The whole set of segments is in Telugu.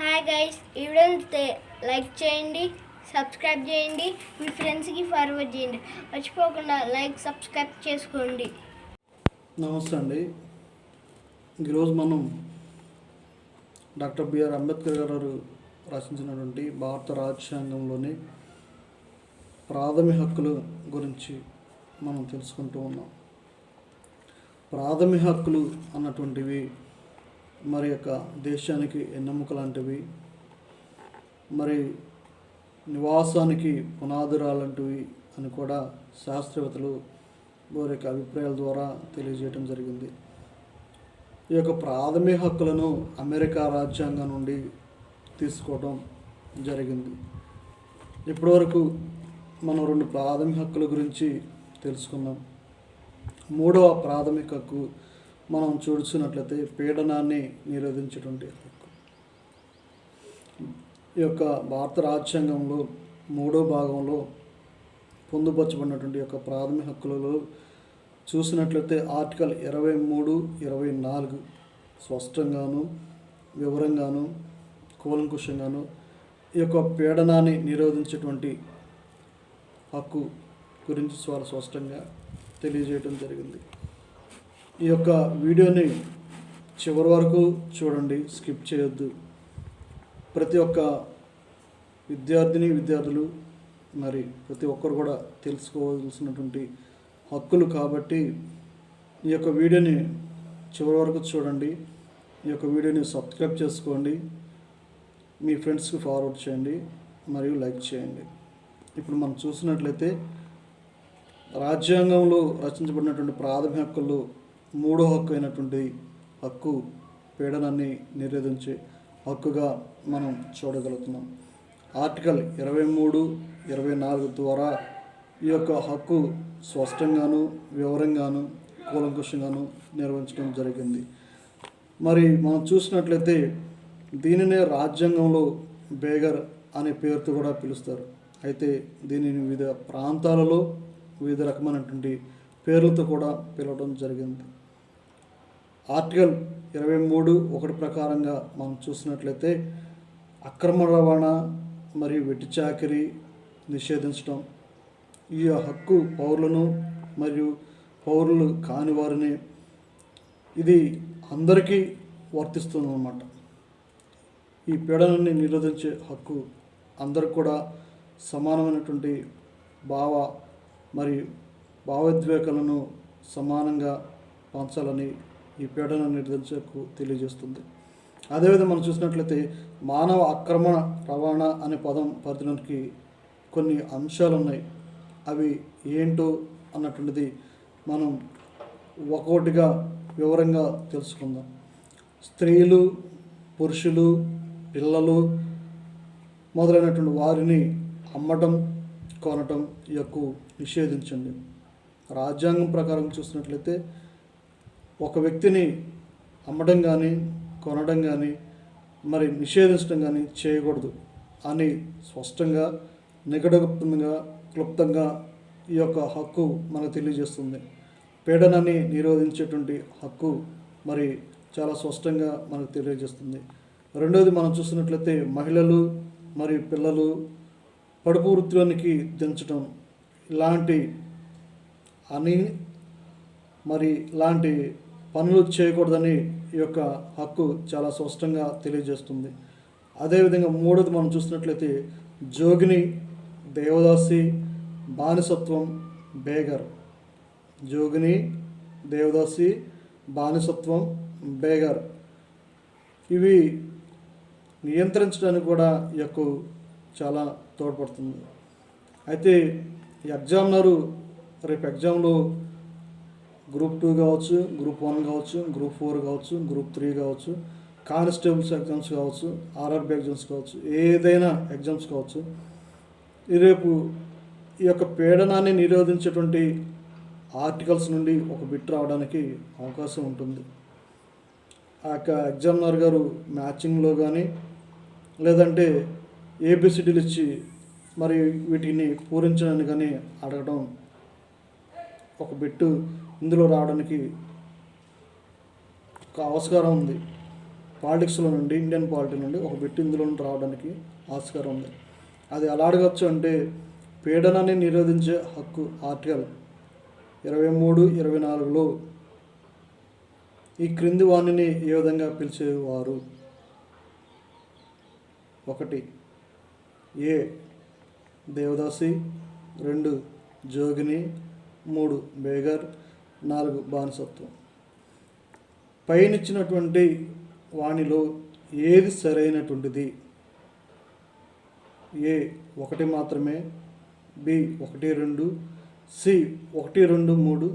హాయ్ గైస్ ఈ వీడియోని లైక్ చేయండి సబ్స్క్రైబ్ చేయండి మీ ఫ్రెండ్స్కి ఫార్వర్డ్ చేయండి. మర్చిపోకుండా లైక్ సబ్స్క్రైబ్ చేసుకోండి. నమస్తే అండి. ఈరోజు మనం డాక్టర్ బిఆర్ అంబేద్కర్ గారు రచించినటువంటి భారత రాజ్యాంగంలోని ప్రాథమిక హక్కుల గురించి మనం తెలుసుకుంటూ ఉన్నాం. ప్రాథమిక హక్కులు అన్నటువంటివి మరి యొక్క దేశానికి ఎన్నెముక లాంటివి మరి నివాసానికి పునాదురాలంటివి అని కూడా శాస్త్రవేత్తలు వారి యొక్క అభిప్రాయాల ద్వారా తెలియజేయడం జరిగింది. ఈ యొక్క ప్రాథమిక హక్కులను అమెరికా రాజ్యాంగం నుండి తీసుకోవడం జరిగింది. ఇప్పటివరకు మనం రెండు ప్రాథమిక హక్కుల గురించి తెలుసుకున్నాం. మూడవ ప్రాథమిక హక్కు మనం చూస్తున్నట్లయితే పీడనాన్ని నిరోధించేటువంటి హక్కు. ఈ యొక్క భారత రాజ్యాంగంలో మూడో భాగంలో పొందుపరచబడినటువంటి యొక్క ప్రాథమిక హక్కులలో చూసినట్లయితే ఆర్టికల్ ఇరవై మూడు ఇరవై నాలుగు స్పష్టంగాను వివరంగాను కూలంకుషంగాను ఈ యొక్క పీడనాన్ని నిరోధించేటువంటి హక్కు గురించి చాలా స్పష్టంగా తెలియజేయడం జరిగింది. ఈ యొక్క వీడియోని చివరి వరకు చూడండి స్కిప్ చేయొద్దు. ప్రతి ఒక్క విద్యార్థిని విద్యార్థులు మరి ప్రతి ఒక్కరు కూడా తెలుసుకోవాల్సినటువంటి హక్కులు కాబట్టి ఈ యొక్క వీడియోని చివరి వరకు చూడండి. ఈ యొక్క వీడియోని సబ్స్క్రైబ్ చేసుకోండి. మీ ఫ్రెండ్స్కి ఫార్వర్డ్ చేయండి మరియు లైక్ చేయండి. ఇప్పుడు మనం చూసినట్లయితే రాజ్యాంగంలో రచించబడినటువంటి ప్రాథమిక హక్కులు మూడో హక్కు అయినటువంటి హక్కు పీడనాన్ని నిరోధించే హక్కుగా మనం చూడగలుగుతున్నాం. ఆర్టికల్ ఇరవై మూడు ఇరవై నాలుగు ద్వారా ఈ యొక్క హక్కు స్పష్టంగాను వివరంగాను కూలంకుషంగాను నిర్వహించడం జరిగింది. మరి మనం చూసినట్లయితే దీనినే రాజ్యాంగంలో బేగర్ అనే పేరుతో కూడా పిలుస్తారు. అయితే దీనిని వివిధ ప్రాంతాలలో వివిధ రకమైనటువంటి పేర్లతో కూడా పిలవడం జరిగింది. ఆర్టికల్ ఇరవై మూడు ఒకటి ప్రకారంగా మనం చూసినట్లయితే అక్రమ రవాణా మరియు వెట్టి చాకిరీ నిషేధించడం. ఈ హక్కు పౌరులను మరియు పౌరులు కాని వారిని ఇది అందరికీ వర్తిస్తుందన్నమాట. ఈ పీడనాన్ని నిరోధించే హక్కు అందరికి కూడా సమానమైనటువంటి భావ మరియు భావోద్వేగాలను సమానంగా పంచాలని ఈ పీడన నిర్దించకు తెలియజేస్తుంది. అదేవిధంగా మనం చూసినట్లయితే మానవ ఆక్రమణ రవాణా అనే పదం పరిధిలోనికి కొన్ని అంశాలు ఉన్నాయి అవి ఏంటో అన్నటువంటిది మనం ఒక్కొక్కటిగా వివరంగా తెలుసుకుందాం. స్త్రీలు పురుషులు పిల్లలు మొదలైనటువంటి వారిని అమ్మటం కొనటం ఈ యొక్క నిషేధించండి. రాజ్యాంగం ప్రకారం చూసినట్లయితే ఒక వ్యక్తిని అమ్మడం కానీ కొనడం కానీ మరి నిషేధించడం కానీ చేయకూడదు అని స్పష్టంగా నిగడగుప్తంగా క్లుప్తంగా ఈ యొక్క హక్కు మనకు తెలియజేస్తుంది. పీడనాన్ని నిరోధించేటువంటి హక్కు మరి చాలా స్పష్టంగా మనకు తెలియజేస్తుంది. రెండవది మనం చూసినట్లయితే మహిళలు మరియు పిల్లలు పడుపు వృత్తిలోనికి దించడం ఇలాంటి అని మరి ఇలాంటి పనులు చేయకూడదని ఈ యొక్క హక్కు చాలా స్పష్టంగా తెలియజేస్తుంది. అదేవిధంగా మూడోది మనం చూసినట్లయితే జోగిని దేవదాసి బానిసత్వం బేగర్. జోగిని దేవదాసి బానిసత్వం బేగర్. ఇవి నియంత్రించడానికి కూడా ఈ యొక్క చాలా తోడ్పడుతుంది. అయితే ఈ ఎగ్జామినరు రేపు ఎగ్జామ్లో గ్రూప్ టూ కావచ్చు గ్రూప్ వన్ కావచ్చు గ్రూప్ ఫోర్ కావచ్చు గ్రూప్ త్రీ కావచ్చు కానిస్టేబుల్స్ ఎగ్జామ్స్ కావచ్చు ఆర్ఆర్బి ఎగ్జామ్స్ కావచ్చు ఏదైనా ఎగ్జామ్స్ కావచ్చు. ఈ రేపు ఈ యొక్క పీడనాన్ని నిరోధించేటువంటి ఆర్టికల్స్ నుండి ఒక బిట్ రావడానికి అవకాశం ఉంటుంది. ఆ యొక్క ఎగ్జామినర్ గారు మ్యాచింగ్లో కానీ లేదంటే ఏబిసిడీలు ఇచ్చి మరి వీటిని పూరించడానికి కానీ అడగడం ఒక బిట్టు ఇందులో రావడానికి ఒక ఆస్కారం ఉంది. పాలిటిక్స్లో నుండి ఇండియన్ పాలిటీ నుండి ఒక బిట్ ఇందులో నుండి రావడానికి ఆస్కారం ఉంది. అది ఎలా అడగచ్చు అంటే పీడనాన్ని నిరోధించే హక్కు ఆర్టికల్ ఇరవై మూడు ఇరవై నాలుగులో ఈ క్రింది వాణిని ఏ విధంగా పిలిచేవారు? ఒకటి ఏ దేవదాసి రెండు జోగిని మూడు బేగర్ నాలుగు బానిసత్వం. పైనిచ్చినటువంటి వాణిలో ఏది సరైనటువంటిది? ఏ ఒకటి మాత్రమే బి ఒకటి రెండు సి ఒకటి రెండు మూడు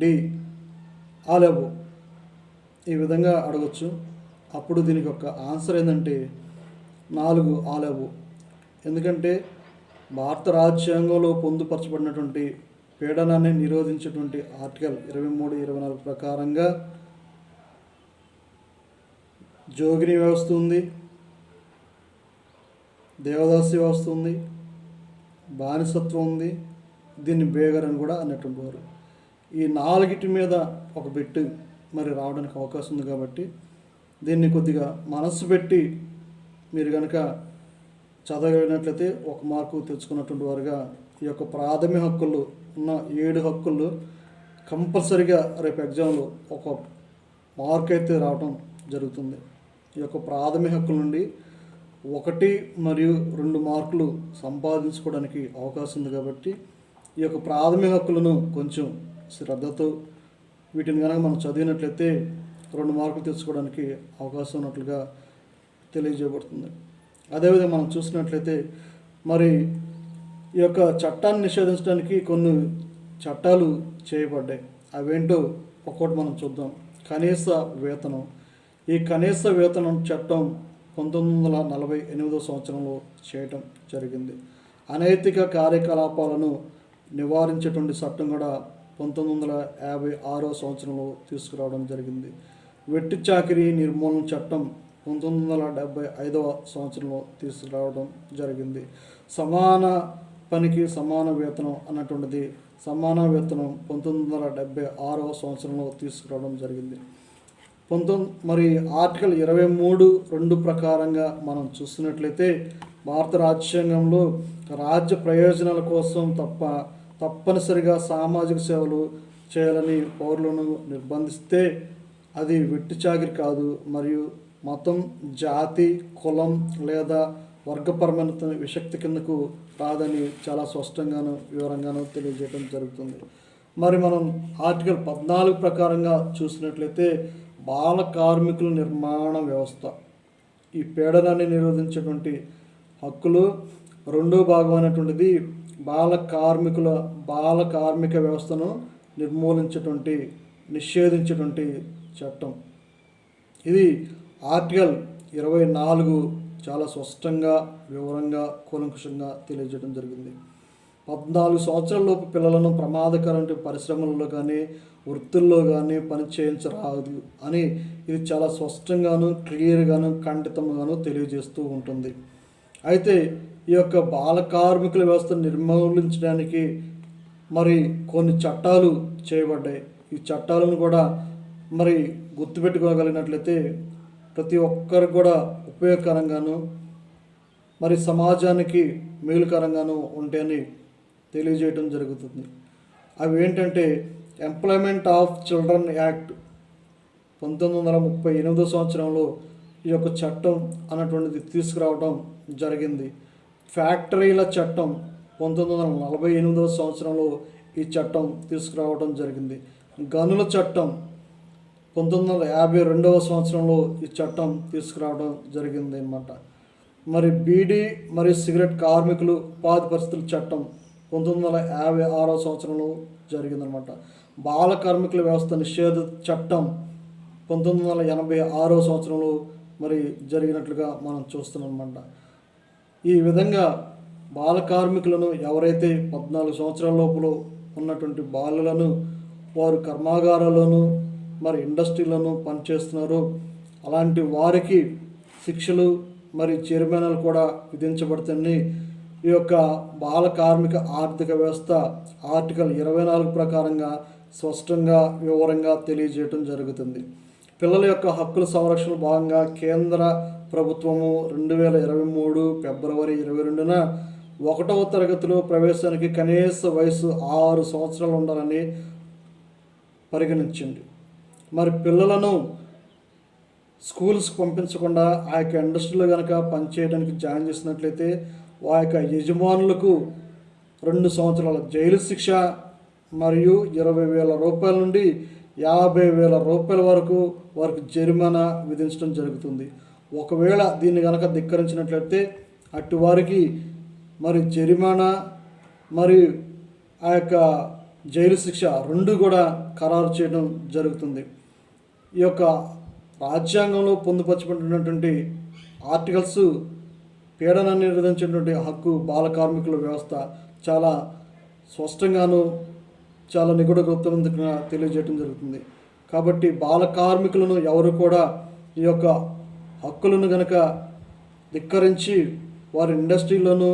డి ఆలబు ఈ విధంగా అడగచ్చు. అప్పుడు దీనికి ఒక ఆన్సర్ ఏంటంటే నాలుగు ఆలబు ఎందుకంటే భారత రాజ్యాంగంలో పొందుపరచబడినటువంటి పీడనాన్ని నిరోధించేటువంటి ఆర్టికల్ ఇరవై మూడు ఇరవై నాలుగు ప్రకారంగా జోగిని వ్యవస్థ ఉంది దేవదాసి వ్యవస్థ ఉంది బానిసత్వం ఉంది దీన్ని బేగర్ అని కూడా అన్నటువంటి వారు ఈ నాలుగిటి మీద ఒక బెట్టు మరి రావడానికి అవకాశం ఉంది కాబట్టి దీన్ని కొద్దిగా మనస్సు పెట్టి మీరు కనుక చదవగలిగినట్లయితే ఒక మార్కు తెచ్చుకున్నటువంటి వారుగా ఈ యొక్క ప్రాథమిక హక్కులు ఉన్న ఏడు హక్కులు కంపల్సరిగా రేపు ఎగ్జామ్లో ఒక మార్క్ అయితే రావడం జరుగుతుంది. ఈ యొక్క ప్రాథమిక హక్కుల నుండి ఒకటి మరియు రెండు మార్కులు సంపాదించుకోవడానికి అవకాశం ఉంది కాబట్టి ఈ యొక్క ప్రాథమిక హక్కులను కొంచెం శ్రద్ధతో వీటిని కనుక మనం చదివినట్లయితే రెండు మార్కులు తెచ్చుకోవడానికి అవకాశం ఉన్నట్లుగా తెలియజేయబడుతుంది. అదేవిధంగా మనం చూసినట్లయితే మరి ఈ యొక్క చట్టాన్ని నిషేధించడానికి కొన్ని చట్టాలు చేయబడ్డాయి. అవేంటో ఒక్కొక్కటి మనం చూద్దాం. కనీస వేతనం. ఈ కనీస వేతనం చట్టం పంతొమ్మిది వందల నలభై ఎనిమిదో సంవత్సరంలో చేయటం జరిగింది. అనైతిక కార్యకలాపాలను నివారించేటువంటి చట్టం కూడా పంతొమ్మిది వందల యాభై ఆరో సంవత్సరంలో తీసుకురావడం జరిగింది. వెట్టి చాకిరీ నిర్మూలన చట్టం పంతొమ్మిది వందల డెబ్భై ఐదవ సంవత్సరంలో తీసుకురావడం జరిగింది. సమాన పనికి సమాన వేతనం అన్నటువంటిది సమాన వేతనం పంతొమ్మిది వందల డెబ్భై ఆరవ సంవత్సరంలో తీసుకురావడం జరిగింది. పంతొమ్మిది మరి ఆర్టికల్ ఇరవై మూడు రెండు ప్రకారంగా మనం చూస్తున్నట్లయితే భారత రాజ్యాంగంలో రాజ్య ప్రయోజనాల కోసం తప్ప తప్పనిసరిగా సామాజిక సేవలు చేయాలని పౌరులను నిర్బంధిస్తే అది వెట్టిచాకిరి కాదు. మరియు మతం జాతి కులం లేదా వర్గపరమైన విశక్తి కిందకు రాదని చాలా స్పష్టంగాను వివరంగాను తెలియజేయడం జరుగుతుంది. మరి మనం ఆర్టికల్ పద్నాలుగు ప్రకారంగా చూసినట్లయితే బాల కార్మికుల నిర్మాణ వ్యవస్థ ఈ పీడనాన్ని నిరోధించేటువంటి హక్కులు రెండో భాగమైనటువంటిది బాల కార్మికుల బాల కార్మిక వ్యవస్థను నిర్మూలించేటువంటి నిషేధించేటువంటి చట్టం. ఇది ఆర్టికల్ ఇరవై నాలుగు చాలా స్పష్టంగా వివరంగా కూలంకుషంగా తెలియజేయడం జరిగింది. పద్నాలుగు సంవత్సరాలలోపు పిల్లలను ప్రమాదకరమైన పరిశ్రమల్లో కానీ వృత్తుల్లో కానీ పని చేయించరాదు అని ఇది చాలా స్పష్టంగాను క్లియర్గాను ఖండితంగాను తెలియజేస్తూ ఉంటుంది. అయితే ఈ యొక్క బాల కార్మికుల వ్యవస్థను నిర్మూలించడానికి మరి కొన్ని చట్టాలు చేయబడ్డాయి. ఈ చట్టాలను కూడా మరి గుర్తుపెట్టుకోగలిగినట్లయితే ప్రతి ఒక్కరికి కూడా ఉపయోగకరంగాను మరి సమాజానికి మేలుకరంగాను ఉంటాయని తెలియజేయడం జరుగుతుంది. అవి ఏంటంటే ఎంప్లాయ్మెంట్ ఆఫ్ చిల్డ్రన్ యాక్ట్ పంతొమ్మిది వందల ముప్పై ఎనిమిదో సంవత్సరంలో ఈ యొక్క చట్టం అన్నటువంటిది తీసుకురావడం జరిగింది. ఫ్యాక్టరీల చట్టం పంతొమ్మిది వందల నలభై ఎనిమిదవ సంవత్సరంలో ఈ చట్టం తీసుకురావడం జరిగింది. గనుల చట్టం పంతొమ్మిది వందల యాభై రెండవ సంవత్సరంలో ఈ చట్టం తీసుకురావడం జరిగింది అనమాట మరి బీడీ మరియు సిగరెట్ కార్మికులు ఉపాధి పరిస్థితుల చట్టం పంతొమ్మిది వందల యాభై ఆరో సంవత్సరంలో జరిగిందనమాట బాల కార్మికుల వ్యవస్థ నిషేధ చట్టం పంతొమ్మిది వందల ఎనభై ఆరో సంవత్సరంలో మరి జరిగినట్లుగా మనం చూస్తున్నాం అనమాట ఈ విధంగా బాల కార్మికులను ఎవరైతే పద్నాలుగు సంవత్సరాల లోపల ఉన్నటువంటి బాలులను వారు కర్మాగారాల్లోనూ మరి ఇండస్ట్రీలను పనిచేస్తున్నారు అలాంటి వారికి శిక్షలు మరి జరిమానాలు కూడా విధించబడుతుంది ఈ యొక్క బాల కార్మిక ఆర్థిక వ్యవస్థ ఆర్టికల్ ఇరవై నాలుగు ప్రకారంగా స్పష్టంగా వివరంగా తెలియజేయటం జరుగుతుంది. పిల్లల యొక్క హక్కుల సంరక్షణ భాగంగా కేంద్ర ప్రభుత్వము రెండు వేల ఇరవై మూడు ఫిబ్రవరి ఇరవై రెండున ఒకటవ తరగతిలో ప్రవేశానికి కనీస వయసు ఆరు సంవత్సరాలు ఉండాలని పరిగణించింది. మరి పిల్లలను స్కూల్స్కి పంపించకుండా ఆ యొక్క ఇండస్ట్రీలో కనుక పనిచేయడానికి జాయిన్ చేసినట్లయితే ఆ యొక్క యజమానులకు రెండు సంవత్సరాల జైలు శిక్ష మరియు ఇరవై వేల రూపాయల నుండి యాభై వేల రూపాయల వరకు వారికి జరిమానా విధించడం జరుగుతుంది. ఒకవేళ దీన్ని కనుక ధిక్కరించినట్లయితే అటు వారికి మరి జరిమానా మరియు ఆ యొక్క జైలు శిక్ష రెండు కూడా ఖరారు చేయడం జరుగుతుంది. ఈ యొక్క రాజ్యాంగంలో పొందుపరచబడినటువంటి ఆర్టికల్స్ పీడనాన్ని నిర్వహించేటువంటి హక్కు బాల కార్మికుల వ్యవస్థ చాలా స్పష్టంగాను చాలా నిగూఢగౌతమంగా తెలియజేయడం జరుగుతుంది. కాబట్టి బాల కార్మికులను ఎవరు కూడా ఈ యొక్క హక్కులను గనక ధిక్కరించి వారి ఇండస్ట్రీలోనూ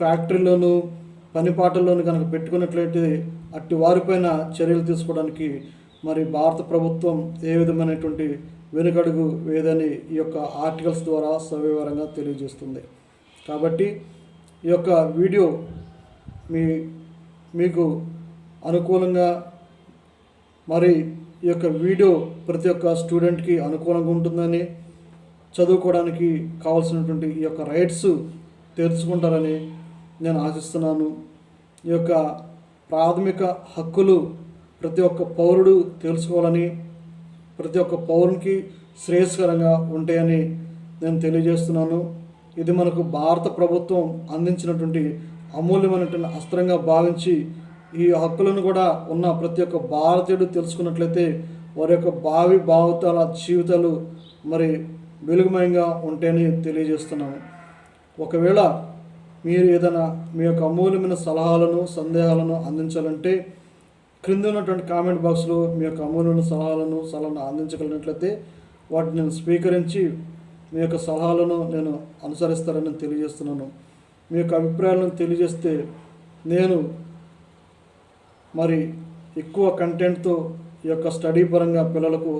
ఫ్యాక్టరీలోనూ పనిపాటల్లోనూ కనుక పెట్టుకున్నట్లయితే అట్టి వారిపైన చర్యలు తీసుకోవడానికి మరి భారత ప్రభుత్వం ఏ విధమైనటువంటి వెనుకడుగు వేదని ఈ యొక్క ఆర్టికల్స్ ద్వారా సవివరంగా తెలియజేస్తుంది. కాబట్టి ఈ యొక్క వీడియో మీ మీకు అనుకూలంగా మరి ఈ యొక్క వీడియో ప్రతి ఒక్క స్టూడెంట్కి అనుకూలంగా ఉంటుందని చదువుకోవడానికి కావాల్సినటువంటి ఈ యొక్క రైట్స్ తెలుసుకుంటారని నేను ఆశిస్తున్నాను. ఈ యొక్క ప్రాథమిక హక్కులు ప్రతి ఒక్క పౌరుడు తెలుసుకోవాలని ప్రతి ఒక్క పౌరునికి శ్రేయస్కరంగా ఉంటాయని నేను తెలియజేస్తున్నాను. ఇది మనకు భారత ప్రభుత్వం అందించినటువంటి అమూల్యమైనటువంటి అస్త్రంగా భావించి ఈ హక్కులను కూడా ఉన్న ప్రతి ఒక్క భారతీయుడు తెలుసుకున్నట్లయితే వారి యొక్క భావి భావితాల జీవితాలు మరి వెలుగుమయంగా ఉంటాయని తెలియజేస్తున్నాము ఒకవేళ మీరు ఏదైనా మీ యొక్క అమూల్యమైన సలహాలను సందేహాలను అందించాలంటే క్రింద ఉన్నటువంటి కామెంట్ బాక్స్లో మీ యొక్క అమూల్యమైన సలహాలను సలహాలను అందించగలిగినట్లయితే వాటిని నేను స్వీకరించి మీ యొక్క సలహాలను నేను అనుసరిస్తారని తెలియజేస్తున్నాను. మీ యొక్క అభిప్రాయాలను తెలియజేస్తే నేను మరి ఎక్కువ కంటెంట్తో ఈ యొక్క స్టడీ పరంగా పిల్లలకు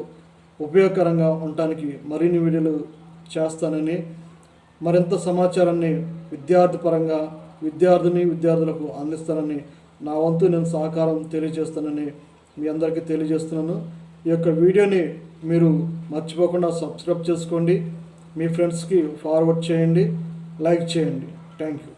ఉపయోగకరంగా ఉండటానికి మరిన్ని వీడియోలు చేస్తానని మరింత సమాచారాన్ని విద్యార్థి పరంగా విద్యార్థిని విద్యార్థులకు అందిస్తానని నా వంతు నేను సహకారం తెలియజేస్తానని మీ అందరికీ తెలియజేస్తున్నాను. ఈ యొక్క వీడియోని మీరు మర్చిపోకుండా సబ్స్క్రైబ్ చేసుకోండి. మీ ఫ్రెండ్స్కి ఫార్వర్డ్ చేయండి. లైక్ చేయండి. Thank you.